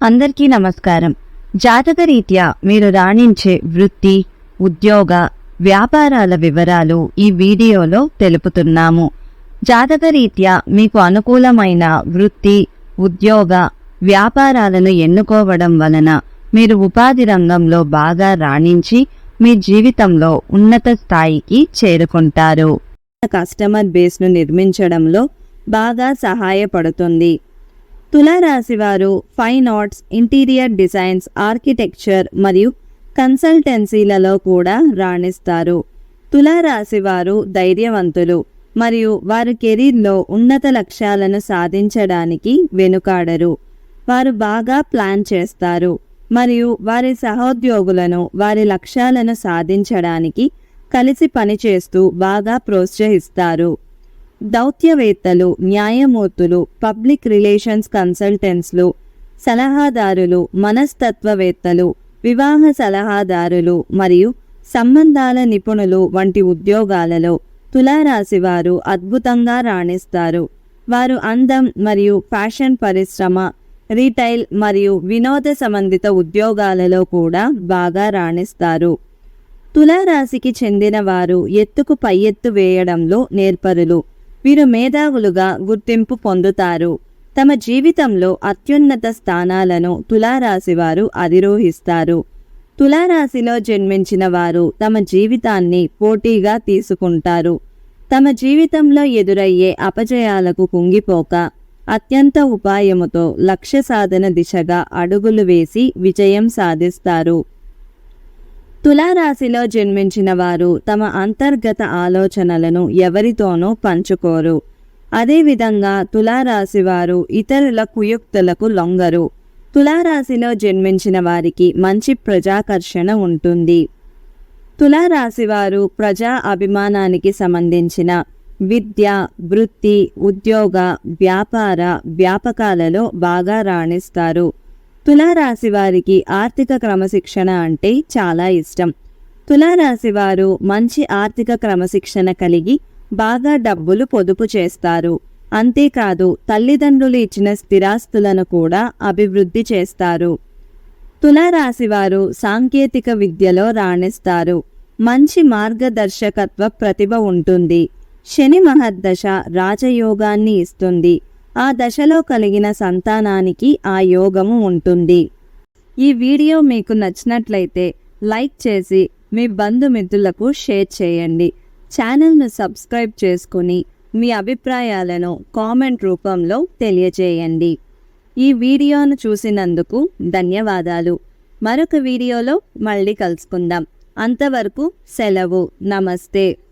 అందరికీ నమస్కారం. జాతకరీత్యా మీరు రాణించే వృత్తి ఉద్యోగ వ్యాపారాల వివరాలు ఈ వీడియోలో తెలుపుతున్నాము. జాతకరీత్యా మీకు అనుకూలమైన వృత్తి ఉద్యోగ వ్యాపారాలను ఎన్నుకోవడం వలన మీరు ఉపాధి రంగంలో బాగా రాణించి మీ జీవితంలో ఉన్నత స్థాయికి చేరుకుంటారు. కస్టమర్ బేస్ను నిర్మించడంలో బాగా సహాయపడుతుంది. తులారాశివారు fine arts interior designs architecture మరియు కన్సల్టెన్సీలలో కూడా రాణిస్తారు. తులారాశివారు ధైర్యవంతులు మరియు వారి కెరీర్లో ఉన్నత లక్ష్యాలను సాధించడానికి వెనుకాడరు. వారు బాగా ప్లాన్ చేస్తారు మరియు వారి సహోద్యోగులను వారి లక్ష్యాలను సాధించడానికి కలిసి పనిచేస్తూ బాగా ప్రోత్సహిస్తారు. దౌత్యవేత్తలు న్యాయమూర్తులు పబ్లిక్ రిలేషన్స్ కన్సల్టెంట్స్లు సలహాదారులు మనస్తత్వవేత్తలు వివాహ సలహాదారులు మరియు సంబంధాల నిపుణులు వంటి ఉద్యోగాలలో తులారాశి వారు అద్భుతంగా రాణిస్తారు. వారు అందం మరియు ఫ్యాషన్ పరిశ్రమ రీటైల్ మరియు వినోద సంబంధిత ఉద్యోగాలలో కూడా బాగా రాణిస్తారు. తులారాశికి చెందిన వారు ఎత్తుకు పై ఎత్తు వేయడంలో నేర్పరులు. వీరు మేధావులుగా గుర్తింపు పొందుతారు. తమ జీవితంలో అత్యున్నత స్థానాలను తులారాశి వారు అధిరోహిస్తారు. తులారాశిలో జన్మించిన వారు తమ జీవితాన్ని పోటీగా తీసుకుంటారు. తమ జీవితంలో ఎదురయ్యే అపజయాలకు కుంగిపోక అత్యంత ఉపాయముతో లక్ష్య సాధన దిశగా అడుగులు వేసి విజయం సాధిస్తారు. తులారాశిలో జన్మించిన వారు తమ అంతర్గత ఆలోచనలను ఎవరితోనూ పంచుకోరు. అదేవిధంగా తులారాశి వారు ఇతరుల కుయుక్తులకు లొంగరు. తులారాశిలో జన్మించిన వారికి మంచి ప్రజాకర్షణ ఉంటుంది. తులారాశి వారు ప్రజా అభిమానానికి సంబంధించిన విద్య వృత్తి ఉద్యోగ వ్యాపార వ్యాపకాలలో బాగా రాణిస్తారు. తులారాశి వారికి ఆర్థిక క్రమశిక్షణ అంటే చాలా ఇష్టం. తులారాశి వారు మంచి ఆర్థిక క్రమశిక్షణ కలిగి బాగా డబ్బులు పొదుపు చేస్తారు. అంతేకాదు తల్లిదండ్రులు ఇచ్చిన స్థిరాస్తులను కూడా అభివృద్ధి చేస్తారు. తులారాశి వారు సాంకేతిక విద్యలో రాణిస్తారు. మంచి మార్గదర్శకత్వ ప్రతిభ ఉంటుంది. శని మహర్దశ రాజయోగాన్ని ఇస్తుంది. ఆ దశలో కలిగిన సంతానానికి ఆ యోగము ఉంటుంది. ఈ వీడియో మీకు నచ్చినట్లయితే లైక్ చేసి మీ బంధుమిత్రులకు షేర్ చేయండి. ఛానల్ను సబ్స్క్రైబ్ చేసుకుని మీ అభిప్రాయాలను కామెంట్ రూపంలో తెలియజేయండి. ఈ వీడియోను చూసినందుకు ధన్యవాదాలు. మరొక వీడియోలో మళ్ళీ కలుసుకుందాం. అంతవరకు సెలవు. నమస్తే.